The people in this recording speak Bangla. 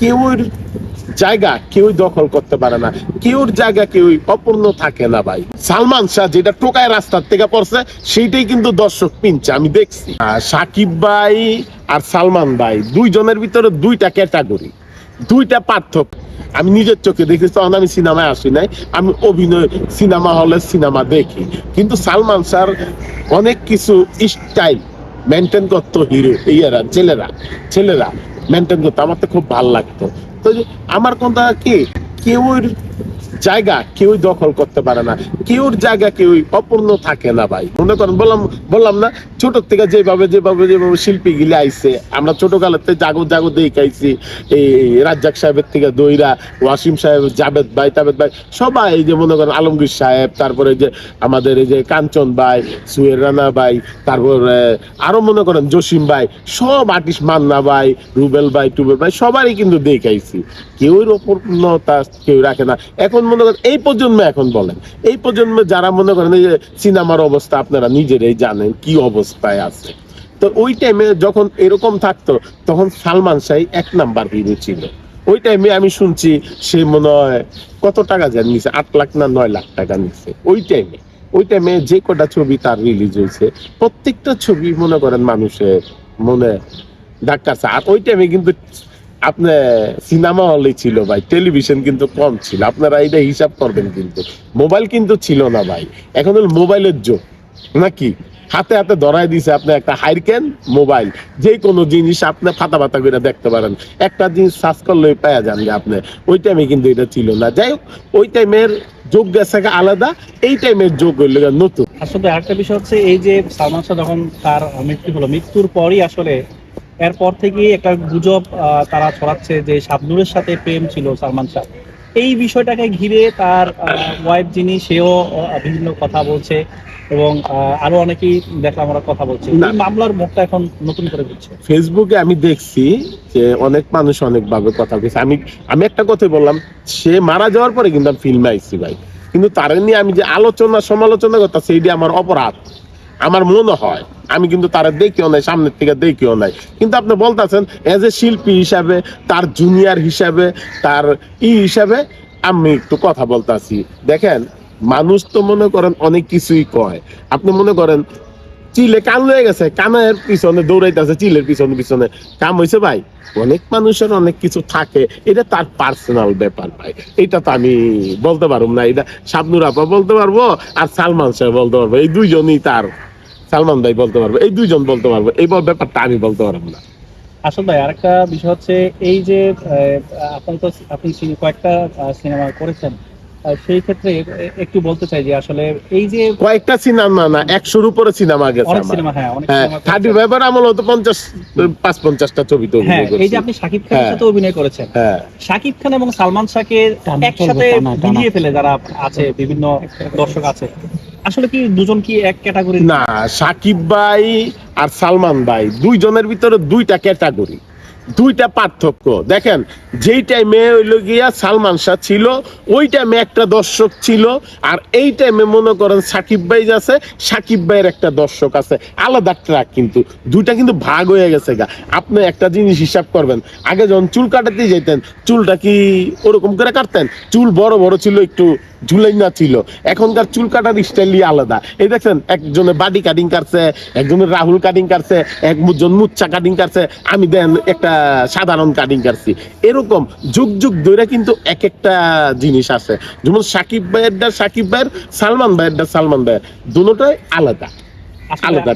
কেউর জায়গা কেউ দখল করতে পারে না। কেউর জায়গা কেউ অপূর্ণ থাকে না ভাই। সালমান শাহ যেটা টোকায় রাস্তার থেকে পড়ছে, সেইটাই কিন্তু দর্শক পিনছে, আমি দেখছি। সাকিব ভাই আর সালমান ভাই, দুইজনের ভিতরে দুইটা ক্যাটাগরি, দুইটা পার্থক্য। আমি নিজের চোখে দেখেছি তখন আমি সিনেমায় আসি নাই, আমি অভিনয় সিনেমা হলে সিনেমা দেখি। কিন্তু সালমান স্যার অনেক কিছু স্টাইল মেনটেন করতো হিরো, ইয়েরা, ছেলেরা ছেলেরা। মেনটেন করতো। আমার তো খুব ভালো লাগতো। তো আমার কথা কি? কেউর জায়গা কেউ দখল করতে পারে না। কেউর জায়গা কেউ অপূর্ণ থাকে না ভাই। মনে করেন, বললাম বললাম না, ছোট থেকে যেভাবে যেভাবে যেভাবে শিল্পী গিলে আইছে, আমরা ছোট থেকে জাগো জাগো দেখাইছি এই রাজ্জাক সাহেবের থেকে দইরা, ওয়াসিম সাহেব, জাবেদ ভাই, তাবেদ ভাই, সবাই এই যে মনে করেন আলমগীর সাহেব, তারপরে যে আমাদের এই যে কাঞ্চন ভাই, সুয়ের রানা ভাই, তারপর আরও মনে করেন জসিম ভাই, সব আর্টিস্ট মান্না ভাই, রুবেল ভাই, টুবেল ভাই, সবারই কিন্তু দেখাইছি কেউর অপূর্ণতা কেউ রাখে না। এখন মনে করেন, এই প্রজন্ম এখন বলেন, এই প্রজন্মে যারা মনে করেন এই সিনেমার অবস্থা আপনারা নিজেরাই জানেন কি অবস্থায় আছে। তো ওই টাইমে যখন এরকম থাকতো, তখন সালমান শাহ এক নাম্বার হিরো ছিল। ওই টাইমে আমি শুনছি সে মনে হয় কত টাকা যান নিছে, আট লাখ না নয় লাখ টাকা নিছে। ওই টাইমে ওই টাইমে যে কটা ছবি তার রিলিজ হয়েছে, প্রত্যেকটা ছবি মনে করেন মানুষের মনে ডাক্তার আর ওই টাইমে কিন্তু আপনার সিনেমা হলে ছিল ভাই, টেলিভিশন কিন্তু কম ছিল। আপনারা এটা হিসাব করবেন কিন্তু। মোবাইল কিন্তু ছিল না ভাই। এখন হলো মোবাইলের যুগ, নাকি? হাতে হাতে ধরাই দিছে আপনি একটা হাইরকেন মোবাইল। যে কোনো জিনিস আপনি ফাতা ফাতা করে দেখতে পারেন। একটা জিনিস সার্চ করলে পাওয়া যান যে আপনি। ওই টাইমে কিন্তু এটা ছিল না। যাই হোক, ওই টাইমের যোগ গেছে আলাদা। এই টাইমের যোগ হইলে নতুন। আসলে আরেকটা বিষয় হচ্ছে এই যে সালমান শাহ যখন তার মৃত্যু হলো, মৃত্যুর পরই আসলে এরপর থেকে একটা গুজব তারা ছড়াচ্ছে যে শাবনুরের সাথে প্রেম ছিল সালমান শাহ। এই বিষয়টাকে ঘিরে তার ওয়াইফ যিনি সেও বিভিন্ন কথা বলছে এবং আরও অনেকেই দেখলাম ওরা কথা বলছে। এই মামলার মুখটা এখন নতুন করে দিচ্ছে ফেসবুকে আমি দেখছি যে অনেক মানুষ অনেক ভাবে কথা বলছে। আমি আমি একটা কথাই বললাম সে মারা যাওয়ার পরে কিন্তু আমি ফিল্মে আইছি ভাই। কিন্তু তার নিয়ে আমি যে আলোচনা সমালোচনা করতে সেইটি আমার অপরাধ। আমার মনে হয় আমি কিন্তু তারা দেখিও নাই, সামনের থেকে দেখিও নাই। কিন্তু আপনি বলতেছেন এজ এ শিল্পী হিসাবে, তার জুনিয়র হিসাবে, তার ই হিসাবে, আমি একটু কথা বলতাছি। দেখেন, মানুষ তো মনে করেন অনেক কিছুই কয়। আপনি মনে করেন, চিলে কান হয়ে গেছে, কানের পিছনে দৌড়াইতেছে, চিলের পিছনে পিছনে। কাম হয়েছে ভাই, অনেক মানুষের অনেক কিছু থাকে, এটা তার পার্সোনাল ব্যাপার ভাই। এটা তো আমি বলতে পারব না, এটা শাবনুর আপা বলতে পারব, আর সালমান শাহ বলতে পারব, এই দুইজনই তার সালমান ভাই বলতে পারব এই দুইজন বলতে পারব এই ব্যাপারটা আমি বলতে পারব না। আসল ভাই আরেকটা বিষয় হচ্ছে এই যে আপনি তো আপনি কয়েকটা সিনেমা করেছেন সেই ক্ষেত্রে একটু বলতে চাই যে আসলে এই যে কয়েকটা সিনেমা না একশোর উপরে সিনেমা গেছে অনেক সিনেমা হ্যাঁ অনেক হ্যাঁ সিনেমা থার্টি ফাইভের আমল হতো পঞ্চাশ পাঁচ পঞ্চাশটা ছবি তো হ্যাঁ এই যে আপনি শাকিব খানের হ্যাঁ। সাথে অভিনয় করেছেন। হ্যাঁ। শাকিব খান এবং সালমান শাহকে একসাথে। মিলিয়ে ফেলে যারা আছে বিভিন্ন দর্শক আছে। আসলে কি দুজন কি এক ক্যাটাগরি না, সাকিব ভাই আর সালমান ভাই, দুইজনের ভিতরে দুইটা ক্যাটাগরি দুইটা পার্থক্য। দেখেন, যেই টাইমে হইল গিয়া সালমান শাহ ছিল, ওই টাইমে একটা দর্শক ছিল, আর এই টাইমে মনে করেন সাকিব ভাই আছে, সাকিব ভাইয়ের একটা দর্শক আছে। আলাদা ট্রাক কিন্তু, দুইটা কিন্তু ভাগ হয়ে গেছে গা। আপনি একটা জিনিস হিসাব করবেন, আগে যখন চুল কাটাতে যেতেন চুলটা কি ওরকম করে কাটতেন? চুল বড় বড় ছিল, একটু ঝুলাই না ছিল। এখনকার চুল কাটার স্টাইলই আলাদা। এই দেখছেন একজনে বাডি কাটিং কাটছে একজনের রাহুল কাটিং কাটছে একজন মুচ্চা কাটিং কাটছে আমি দেন একটা সাধারণ কাটিং কাটছি এরকম যুগ যুগ ধরে কিন্তু এক একটা জিনিস আছে। যেমন সাকিব ভাইয়েরটা সাকিব ভাইয়ের সালমান ভাইয়েরটা সালমান ভাইয়ের। দুটোটাই আলাদা। আলাদা।